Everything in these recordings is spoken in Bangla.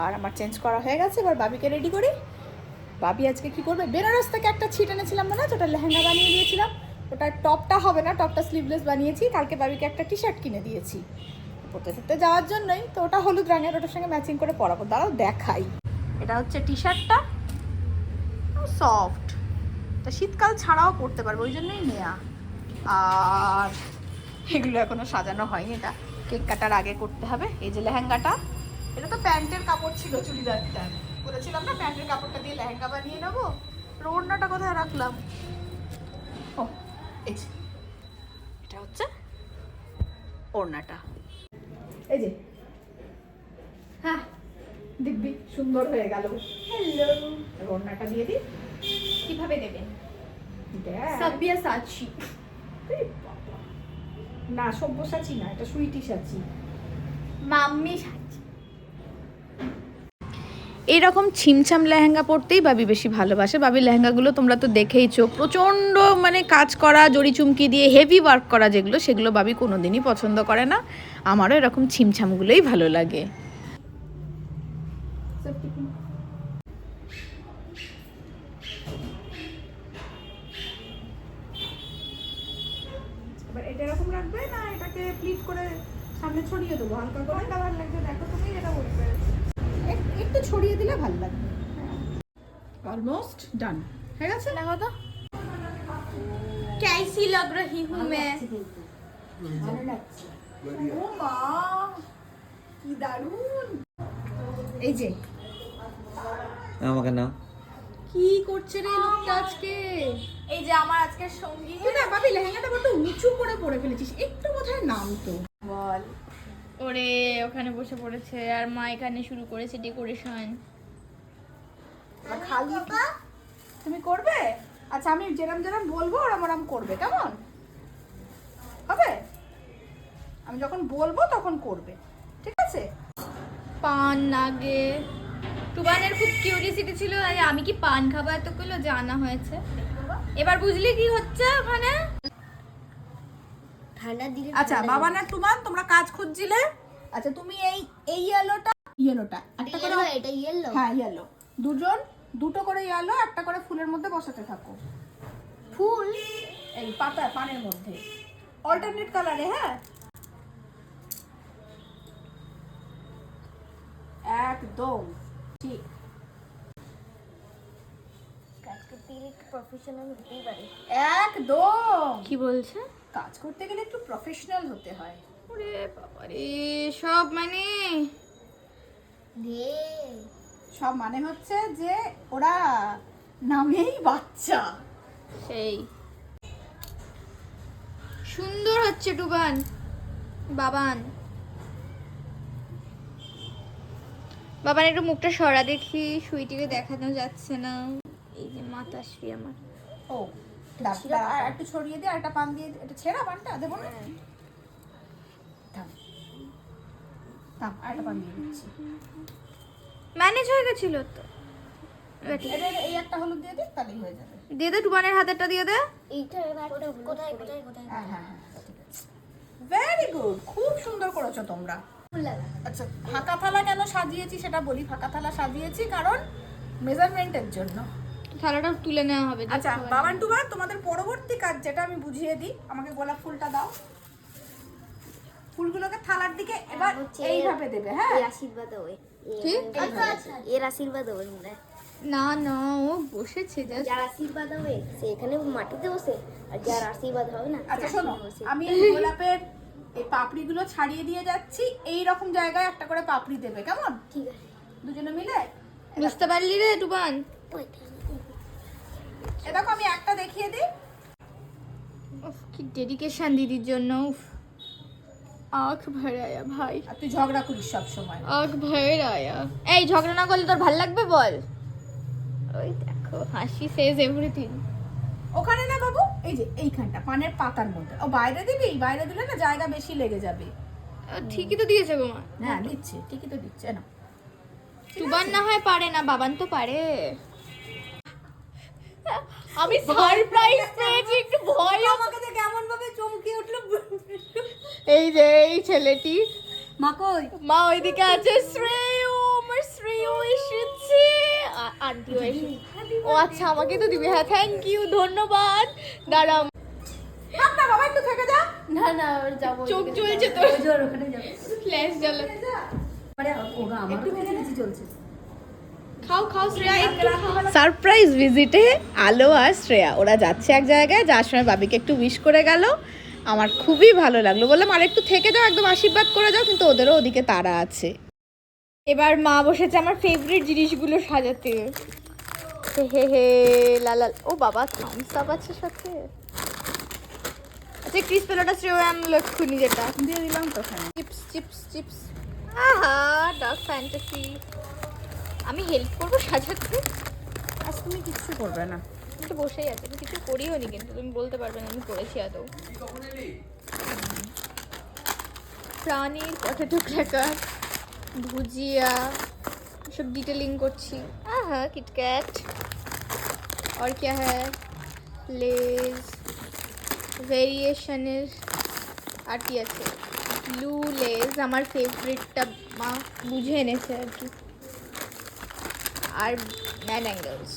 আর আমার চেঞ্জ করা হয়ে গেছে, এবার বাবিকে রেডি করি। বাবি আজকে কি করবে? বেনারস থেকে একটা ছিট এনেছিলাম মনে না ওটা লেহেঙ্গা বানিয়ে দিয়েছিলাম। ওটার টপটা হবে না, টপটা স্লিভলেস বানিয়েছি। কালকে বাবিকে একটা টি শার্ট কিনে দিয়েছি। পড়তে পড়তে যাওয়ার জন্যই তো ওটা হলুদ রঙের, ওটার সঙ্গে ম্যাচিং করে পরাবো। দাঁড়াও, দেখাই। এটা হচ্ছে টি শার্টটা সফট তা শীতকাল ছাড়াও পরতে পারবে, ওই জন্যই নেয়া। আর এগুলো এখনও সাজানো হয়নি, এটা। কেক কাটার আগে করতে হবে। এই যে লেহেঙ্গাটা। এটা তো প্যান্টের কাপড় ছিল চুড়িদারটা। বলেছিলাম না প্যান্টের কাপড়টা দিয়ে লেহেঙ্গা বানিয়ে নেব? ওড়নাটা কোথায় রাখলাম? ও এই যে। এটা হচ্ছে ওড়নাটা। এই যে। হ্যাঁ দিব্যি সুন্দর হয়ে গেল। হ্যালো ওড়নাটা দিয়ে দিই। কীভাবে দেবেন দেখ। সাব্বিয়াসাচি এ না সব্যসাচী না এটা সুইটি সাচি। মাম্মি সাচি। এইরকম ছিমছাম লেহেঙ্গা পরতেই বাবি বেশি ভালোবাসে। বাবির লেহেঙ্গাগুলো তোমরা তো দেখেইছো। প্রচণ্ড মানে কাজ করা, জড়ি চুমকি দিয়ে হেভি ওয়ার্ক করা যেগুলো, সেগুলো বাবি কোনোদিনই পছন্দ করে না। আমারও এরকম ছিমছামগুলোই ভালো লাগে। এরকম সামনে ছড়িয়ে দেবো। হালকা করে। লাগবে দেখো তুমি এটা বলবে একটু ছড়িয়ে দিলে ভালো লাগবে অলমোস্ট ডান হয়ে গেছে দেখো তো कैसी लग रही हूँ मैं ও মা কি দারুণ এই যে আমাকে নাও কি করছে রে লোকটা আজকে এই যে আমার আজকের সঙ্গী তুই না ভাবি লেহেঙ্গাটা বড্ড উঁচু করে পরে ফেলেছিস একটু কোথায় নাম তো বল ওরে ওখানে বসে পড়েছে। আর মা এখানে শুরু করেছে ডেকোরেশন খালি তুমি করবে? আচ্ছা আমি যেরম যেরম বলব ওরম ওরম করবে কেমন? হবে? আমি যখন বলব তখন করবে। ঠিক আছে? পান আগে টুবানের খুব কিউরিয়াসিটি ছিল আমি কি পান খাব এতগুলো জানা হয়েছে? এবার বুঝলি কি হচ্ছে ওখানে? ঠান্ডা দিলে আচ্ছা বাবা না টুমান তোমরা কাজ খুঁজছিলে? আচ্ছা তুমি এই এই ইয়েলোটা ইয়েলোটা একটা করে এটা ইয়েলো হ্যাঁ ইয়েলো দুজন দুটো করে ইয়েলো একটা করে ফুলের মধ্যে বসাতে থাকো। ফুল? এই পাতা পানের মধ্যে। অল্টারনেট কালারে হ্যাঁ? একদম। ঠিক। কাজ করতে গেলে একটু প্রফেশনাল হতেই পারে। একদম। কি বলছে? কাজ করতে গেলে একটু প্রফেশনাল হতে হয়। ওরে বাবারে সব মানে? সব মানে হচ্ছে যে ওরা নামেই বাচ্চা। সেই। সুন্দর হচ্ছে টুবান বাবান। বাবান একটু মুখটা সরা দেখি সুইটিকে দেখানো যাচ্ছে না। এই যে মাতাশ্রী আমার। ও আর একটু ছড়িয়ে দিয়ে আর একটা পান দিয়ে এটা ছেঁড়া পানটা দেবো না? থাম থাম আর একটা পান দিয়ে দিচ্ছি। ম্যানেজ হয়ে গেছিল তো। এই একটা হলুদ দিয়ে তাহলেই হয়ে যাবে। দিয়ে দে টুবানের হাতেরটা দিয়ে দে। এইটা কোথায় কোথায় কোথায়? হ্যাঁ হ্যাঁ হ্যাঁ ঠিক আছে। ভেরি গুড খুব সুন্দর করেছ তোমরা। আচ্ছা ফাঁকা থালা কেন সাজিয়েছি সেটা বলি। ফাঁকা থালা সাজিয়েছি কারণ মেজারমেন্টের জন্য। থালাটা তুলে নেওয়া হবে আচ্ছা বাবান টুবার তোমাদের পরবর্তী কাজ যেটা আমি বুঝিয়ে দিই আমাকে গোলাপ ফুলটা দাও। ফুলগুলোকে থালার দিকে এবার হচ্ছে এইভাবে দেবে হ্যাঁ? আশীর্বাদ হবে কি? এর আশীর্বাদ হবে মনে না না ও বসেছে জাস্ট যার আশীর্বাদ হবে সে এখানে মাটিতে বসে আর যার আশীর্বাদ হবে না আচ্ছা শোনো আমি গোলাপের এই পাপড়িগুলো ছাড়িয়ে দিয়ে যাচ্ছি এই রকম জায়গায় একটা করে পাপড়ি দেবে কেমন? ঠিক আছে। দুজনে মিলে? বুঝতে পারলি রে টুবান এ দেখো আমি একটা দেখিয়ে দিই। উফ, কি ডেডিকেশন দিদির জন্য উফ। আখ ভর আয়া ভাই। আর তুই ঝগড়া করিস সব সময় আখ ভর এই ঝগড়া না করলে তোর ভালো লাগবে বল? ওই দেখো হাসি সেজ এভরিথিং ওখানে না বাবু এই যে এইখানটা পানের পাতার মধ্যে। ও বাইরে দিবি? বাইরে দিলে না জায়গা বেশি লেগে যাবে। ঠিকই তো দিয়েছে গো মা। হ্যাঁ দিচ্ছে ঠিকই তো দিচ্ছে না টুবান না হয় পারে না বাবান তো পারে। আমি সারপ্রাইজ পেয়েছি একটু ভয় আমাকে যে কেমন ভাবে চমকে উঠল। এই যে এই ছেলেটি। মা কই? মা ওইদিকে আছে শ্রেয় আমার শ্রেয় ইউ ও আচ্ছা আমাকে তো দিবে। হ্যাঁ থ্যাংক ইউ ধন্যবাদ। দাঁড়াও বাবা একটু থেকে যা। না না যাব চোখ জ্বলছে তো জোর ওখানে যাব। ফ্ল্যাশ আমার একটু চলছে খাও খাও শ্রেয়া একটু খাও সারপ্রাইজ ভিজিটে আলো আর শ্রেয়া। ওরা যাচ্ছে এক জায়গায় যার সময় বাবিকে একটু উইশ করে গেল। আমার খুবই ভালো লাগল। বললাম আর একটু থেকে যাও একদম আশীর্বাদ করে যাও। কিন্তু ওদেরও ওদিকে তারা আছে। এবার মা বসেছে আমার ফেভারিট জিনিসগুলো সাজাতে। হে হে হে লালাল ও বাবা থামস আপ আছে সাথে। আচ্ছা ক্রিস পেলোটা শ্রেয়াম লক্ষণী যেটা। দিয়ে দিলাম তো চিপস চিপস চিপস আহা ডার্ক ফ্যান্টাসি আমি হেল্প করবো সাজাতে আজ তুমি কিচ্ছু করবে না আমি তো বসেই আছি আমি কিছু করিও নি কিন্তু তুমি বলতে পারবে না আমি করেছি আদৌ প্রাণীর পটেটো ক্র্যাকার ভুজিয়া সব ডিটেলিং করছি আহা কিটক্যাট और क्या है লেজ ভেরিয়েশনের আর কি আছে ব্লু লেজ আমার ফেভারিটটা মা বুঝে এনেছে আর কি আর ম্যান অ্যাঙ্গেলস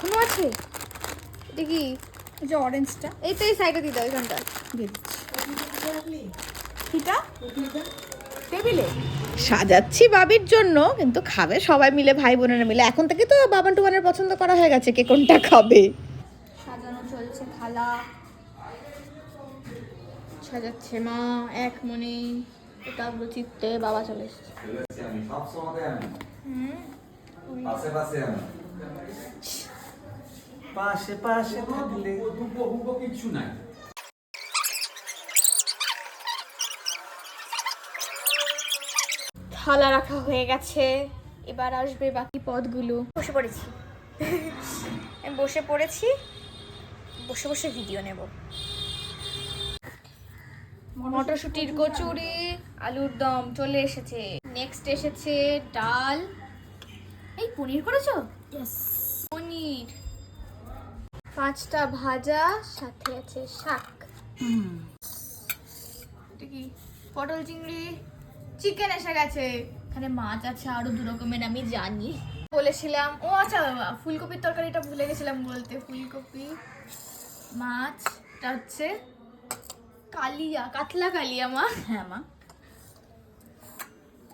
কোনো আছে? এটা কি? এই যে অরেঞ্জটা এই তো এই সাইডে দিতে ওইখানটা দিয়ে দিচ্ছি। টেবিলে? সাজাচ্ছি বাবির জন্য কিন্তু খাবে সবাই মিলে ভাই বোনেরা মিলে। এখন থেকে তো বাবান টুবানের পছন্দ করা হয়ে গেছে কে কোনটা খাবে। সাজানো চলছে থালা। সাজাচ্ছে মা এক মনে একাগ্রচিত্তে বাবা চলে এসছে। আমি পাশে পাশে আমি পাশে পাশে থাকলে। কিছু নাই থালা রাখা হয়ে গেছে। এবার আসবে বাকি পদগুলো। বসে পড়েছি। আমি বসে পড়েছি। বসে বসে ভিডিও নেব। মটরশুটির কচুরি আলুর দম চলে এসেছে। নেক্সট এসেছে ডাল। এই পনির করেছ? পনির। পাঁচটা ভাজা সাথে আছে শাক। এটা কি? পটল চিংড়ি? চিকেন এসে গেছে। এখানে মাছ আছে আরও দু রকমের আমি জানি। বলেছিলাম ও আচ্ছা বাবা ফুলকপির তরকারিটা ভুলে গেছিলাম বলতে। ফুলকপি মাছটা হচ্ছে কালিয়া কাতলা কালিয়া মা। হ্যাঁ মা।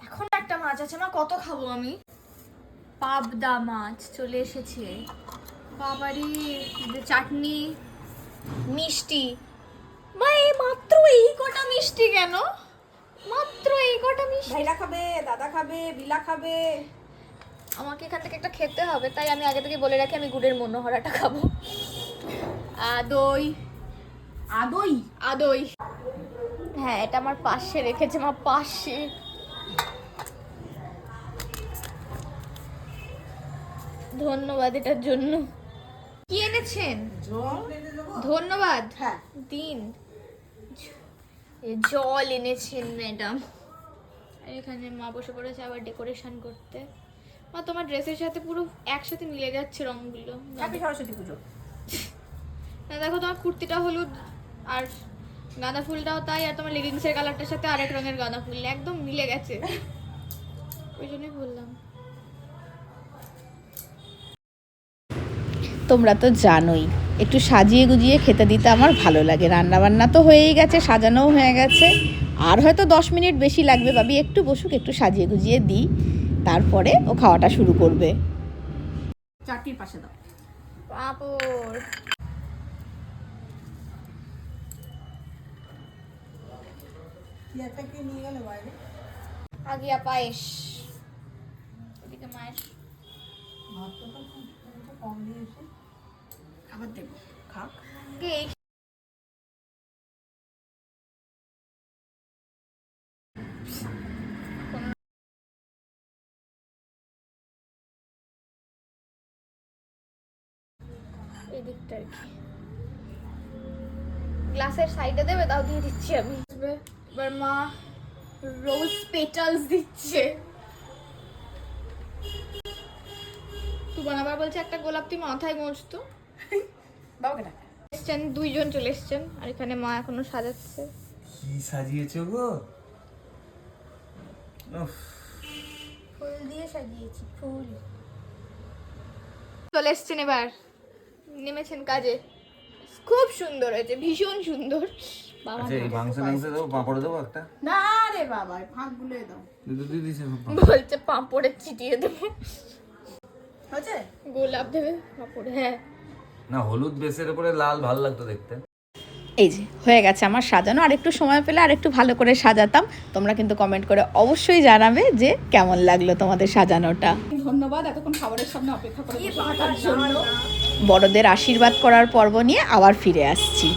এখন একটা মাছ আছে মা কত খাব আমি? পাবদা মাছ চলে এসেছে। বাবারি চাটনি মিষ্টি। মা এই মাত্র এই কটা মিষ্টি কেন? মাত্র এই কটা মিষ্টি। ভাইরা খাবে দাদা খাবে বিলা খাবে। আমাকে এখান থেকে একটা খেতে হবে তাই আমি আগে থেকে বলে রাখি আমি গুড়ের মনোহরাটা খাব। আদই। আদই? আদই। হ্যাঁ এটা আমার পাশে রেখেছে আমার পাশে। ধন্যবাদ এটার জন্য। কি এনেছেন? ধন্যবাদ। হ্যাঁ। দিন। জল এনেছেন ম্যাডাম। আর এখানে মা বসে পড়েছে আবার ডেকোরেশন করতে। মা তোমার ড্রেসের সাথে পুরো একসাথে মিলে যাচ্ছে রংগুলো। সরস্বতী পুজো। না দেখো তোমার কুর্তিটা হলুদ আর গাঁদা ফুলটাও তাই আর তোমার লেগিংসের কালারটার সাথে আরেক রঙের গাঁদা ফুল একদম মিলে গেছে। ওই জন্যই বললাম। তোমরা তো জানোই। একটু সাজিয়ে গুজিয়ে খেতে দিতে আমার ভালো লাগে। রান্না বান্না তো হয়েই গেছে সাজানোও হয়ে গেছে। আর হয়তো দশ মিনিট বেশি লাগবে ভাবি একটু বসুক একটু সাজিয়ে গুজিয়ে দিই। তারপরে ও খাওয়াটা শুরু করবে। পাশে দাও। পাঁপড়। পায়েস। এদিকে মায়ের ভাতটা তো কম দিয়েছে খাবার দেবো, খাক। গ্লাসের সাইডে দেবে, তাও দিয়ে দিচ্ছি আমি। এবার মা রোজ পেটালস দিচ্ছে। বলছে একটা গোলাপ তুই মাথায় মোচতো বাবাকে ডাক। এসছেন দুইজন চলে এসছেন আর এখানে মা এখনও সাজাচ্ছে। কি সাজিয়েছো গো? উফ, ফুল দিয়ে সাজিয়েছি ফুল। চলে এসছেন এবার। নেমেছেন কাজে। খুব সুন্দর হয়েছে ভীষণ সুন্দর। বাবা আচ্ছা এই মাংস মাংস দেবো পাঁপড় দেবো একটা? না রে বাবা দাও। দিয়ে বলছে পাঁপড়ে চিটিয়ে দেবো। গোলাপ দেবে পাঁপড় হ্যাঁ। না হলুদ বেসের উপরে লাল ভালো লাগতো দেখতে। এই যে হয়ে গেছে আমার সাজানো। আর একটু সময় পেলে আর একটু ভালো করে সাজাতাম। তোমরা কিন্তু কমেন্ট করে অবশ্যই জানাবে যে কেমন লাগল তোমাদের সাজানোটা। ধন্যবাদ এতক্ষণ খাবারের সামনে অপেক্ষা করে বড়দের আশীর্বাদ করার পর্ব নিয়ে আবার ফিরে আসছি।